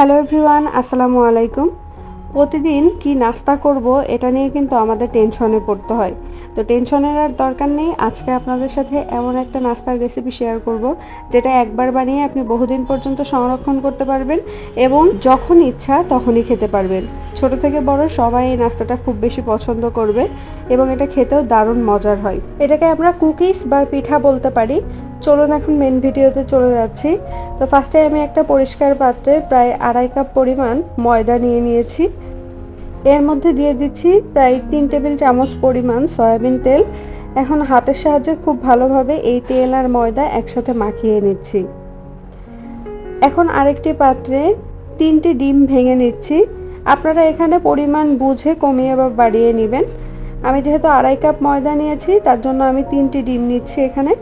Hello everyone আসসালামু আলাইকুম। প্রতিদিন কি নাস্তা করব এটা নিয়ে কিন্তু আমাদের টেনশনে পড়তে হয়। তো টেনশনের আর দরকার নেই, আজকে আপনাদের সাথে এমন একটা নাস্তার রেসিপি শেয়ার করব, যেটা একবার বানিয়ে আপনি বহুদিন পর্যন্ত সংরক্ষণ করতে পারবেন এবং যখন ইচ্ছা তখনই খেতে পারবেন। ছোট থেকে বড় সবাই এই নাস্তাটা খুব বেশি পছন্দ করবে এবং এটা খেতেও দারুণ মজার হয়। এটাকে আমরা কুকিজ বা পিঠা বলতে পারি। চলুন এখন মেন ভিডিওতে চলে যাচ্ছি। তো ফার্স্টে আমি একটা পরিষ্কার পাত্রে প্রায় আড়াই কাপ পরিমাণ ময়দা নিয়ে নিয়েছি। এর মধ্যে দিয়ে দিচ্ছি প্রায় তিন টেবিল চামচ পরিমাণ সয়াবিন তেল। এখন হাতের সাহায্যে খুব ভালোভাবে এই তেল আর ময়দা একসাথে মাখিয়ে নিচ্ছি। এখন আরেকটি পাত্রে তিনটি ডিম ভেঙে নিচ্ছি। আপনারা এখানে পরিমাণ বুঝে কমিয়ে বা বাড়িয়ে নেবেন। আমি যেহেতু আড়াই কাপ ময়দা নিয়েছি, তার জন্য আমি তিনটি ডিম নিচ্ছি এখানে।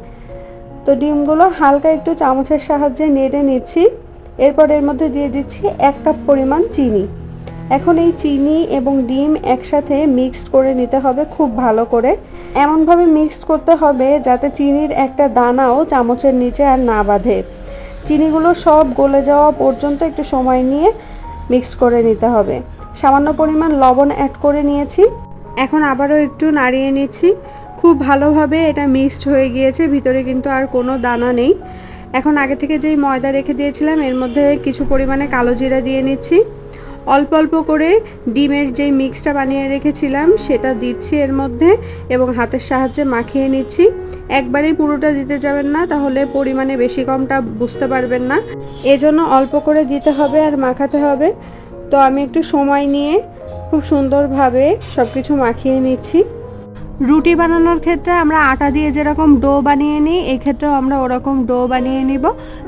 তো ডিমগুলো হালকা একটু চামচের সাহায্যে নেড়ে নিচ্ছি। এরপর এর মধ্যে দিয়ে দিচ্ছি এক কাপ পরিমাণ চিনি। এখন এই চিনি এবং ডিম একসাথে মিক্সড করে নিতে হবে খুব ভালো করে। এমনভাবে মিক্স করতে হবে যাতে চিনির একটা দানাও চামচের নিচে আর না বাঁধে। চিনিগুলো সব গলে যাওয়া পর্যন্ত একটু সময় নিয়ে মিক্স করে নিতে হবে। সামান্য পরিমাণ লবণ অ্যাড করে নিয়েছি। এখন আবারও একটু নাড়িয়ে নিচ্ছি। খুব ভালোভাবে এটা মিক্সড হয়ে গিয়েছে, ভিতরে কিন্তু আর কোনো দানা নেই। এখন আগে থেকে যেই ময়দা রেখে দিয়েছিলাম, এর মধ্যে কিছু পরিমাণে কালো জিরা দিয়ে নিচ্ছি। অল্প অল্প করে ডিমের যেই মিক্সটা বানিয়ে রেখেছিলাম, সেটা দিচ্ছি এর মধ্যে এবং হাতের সাহায্যে মাখিয়ে নিচ্ছি। একবারেই পুরোটা দিতে যাবেন না, তাহলে পরিমাণে বেশি কমটা বুঝতে পারবেন না। এজন্য অল্প করে দিতে হবে আর মাখাতে হবে। তো আমি একটু সময় নিয়ে খুব সুন্দরভাবে সব কিছু মাখিয়ে নিচ্ছি। রুটি বানানোর ক্ষেত্রে আমরা আটা দিয়ে যেরকম ডো বানিয়ে নিই, এক্ষেত্রেও আমরা ওরকম ডো বানিয়ে নিব।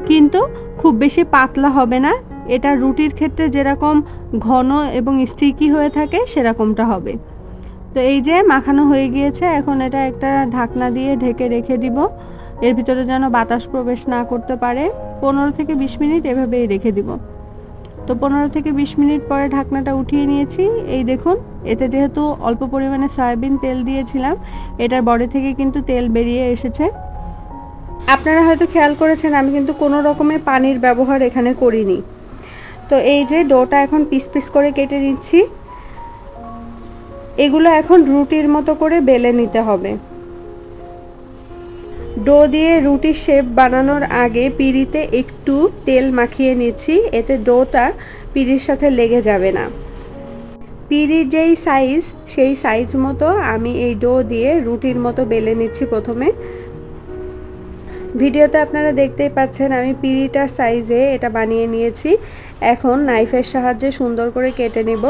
কিন্তু খুব বেশি পাতলা হবে না। এটা রুটির ক্ষেত্রে যেরকম ঘন এবং স্টিকি হয়ে থাকে, সেরকমটা হবে। তো এই যে মাখানো হয়ে গিয়েছে, এখন এটা একটা ঢাকনা দিয়ে ঢেকে রেখে দিব। এর ভিতরে যেন বাতাস প্রবেশ না করতে পারে। পনেরো থেকে বিশ মিনিট এভাবেই রেখে দিব। তো পনেরো থেকে বিশ মিনিট পরে ঢাকনাটা উঠিয়ে নিয়েছি। এই দেখুন, এতে যেহেতু অল্প পরিমাণে সয়াবিন তেল দিয়েছিলাম, এটার বডি থেকে কিন্তু তেল বেরিয়ে এসেছে। আপনারা হয়তো খেয়াল করেছেন, আমি কিন্তু কোনো রকমের পানির ব্যবহার এখানে করিনি। তো এই যে ডোটা এখন পিস পিস করে কেটে নিচ্ছি। এগুলো এখন রুটির মতো করে বেলে নিতে হবে। ডো দিয়ে রুটির শেপ বানানোর আগে পিড়িতে একটু তেল মাখিয়ে নিচ্ছি, এতে ডোটা পিড়ির সাথে লেগে যাবে না। পিড়ির যেই সাইজ সেই সাইজ মতো আমি এই ডো দিয়ে রুটির মতো বেলে নিচ্ছি প্রথমে। ভিডিওতে আপনারা দেখতেই পাচ্ছেন, আমি পিড়িটার সাইজে এটা বানিয়ে নিয়েছি। এখন নাইফের সাহায্যে সুন্দর করে কেটে নেব।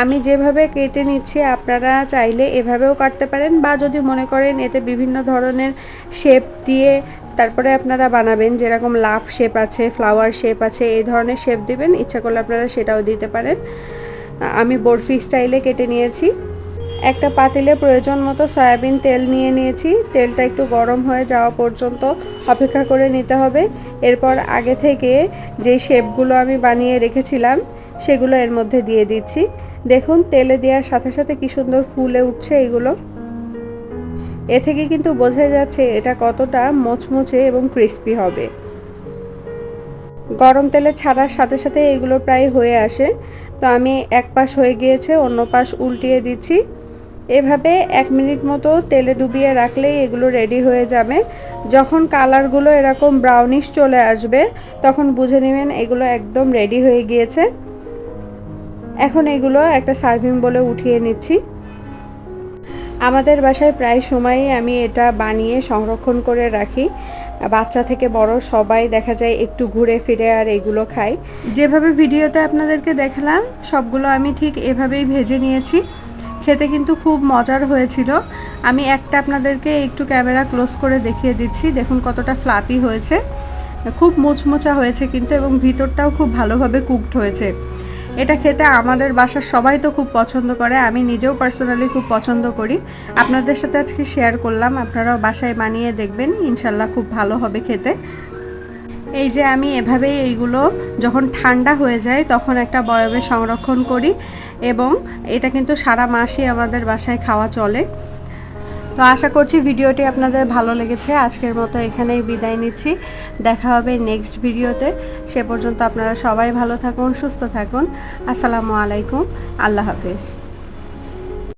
আমি যেভাবে কেটে নিচ্ছি, আপনারা চাইলে এভাবেও কাটতে পারেন বা যদি মনে করেন এতে বিভিন্ন ধরনের শেপ দিয়ে তারপরে আপনারা বানাবেন, যেরকম লাভ শেপ আছে, ফ্লাওয়ার শেপ আছে, এই ধরনের শেপ দিবেন, ইচ্ছা করলে আপনারা সেটাও দিতে পারেন। আমি বরফি স্টাইলে কেটে নিয়েছি। একটা পাতিলে প্রয়োজন মতো সয়াবিন তেল নিয়ে নিয়েছি। তেলটা একটু গরম হয়ে যাওয়া পর্যন্ত অপেক্ষা করে নিতে হবে। এরপর আগে থেকে যেই শেপগুলো আমি বানিয়ে রেখেছিলাম, সেগুলো এর মধ্যে দিয়ে দিচ্ছি। দেখুন, তেলে দেওয়ার সাথে সাথে কি সুন্দর ফুলে উঠছে এগুলো। এ থেকে কিন্তু বোঝা যাচ্ছে এটা কতটা মচমচে এবং ক্রিস্পি হবে। গরম তেলে ছাড়ার সাথে সাথে এগুলো প্রায় হয়ে আসে। তো আমি এক পাশ হয়ে গিয়েছে, অন্য পাশ উল্টিয়ে দিচ্ছি। এভাবে এক মিনিট মতো তেলে ডুবিয়ে রাখলেই এগুলো রেডি হয়ে যাবে। যখন কালারগুলো এরকম ব্রাউনিশ চলে আসবে, তখন বুঝে নেবেন এগুলো একদম রেডি হয়ে গিয়েছে। এখন এগুলো একটা সার্ভিং বলে উঠিয়ে নিচ্ছি। আমাদের বাসায় প্রায় সময়ই আমি এটা বানিয়ে সংরক্ষণ করে রাখি। বাচ্চা থেকে বড় সবাই দেখা যায় একটু ঘুরে ফিরে আর এগুলো খাই যেভাবে ভিডিওতে আপনাদেরকে দেখালাম, সবগুলো আমি ঠিক এভাবেই ভেজে নিয়েছি। খেতে কিন্তু খুব মজার হয়েছিল। আমি একটা আপনাদেরকে একটু ক্যামেরা ক্লোজ করে দেখিয়ে দিচ্ছি। দেখুন কতটা ফ্লাপি হয়েছে। খুব মুচমুচা হয়েছে কিন্তু এবং ভিতরটাও খুব ভালোভাবে কুকড হয়েছে। এটা খেতে আমাদের বাসার সবাই তো খুব পছন্দ করে, আমি নিজেও পার্সোনালি খুব পছন্দ করি। আপনাদের সাথে আজকে শেয়ার করলাম, আপনারাও বাসায় বানিয়ে দেখবেন, ইনশাল্লাহ খুব ভালো হবে খেতে। এই যে আমি এভাবেই এইগুলো যখন ঠান্ডা হয়ে যায় তখন একটা বয়মে সংরক্ষণ করি এবং এটা কিন্তু সারা মাসই আমাদের বাসায় খাওয়া চলে। তো আশা করছি ভিডিওটি আপনাদের ভালো লেগেছে। আজকের মতো এখানেই বিদায় নিচ্ছি। দেখা হবে নেক্সট ভিডিওতে। সে পর্যন্ত আপনারা সবাই ভালো থাকুন, সুস্থ থাকুন। আসসালামু আলাইকুম। আল্লাহ হাফিজ।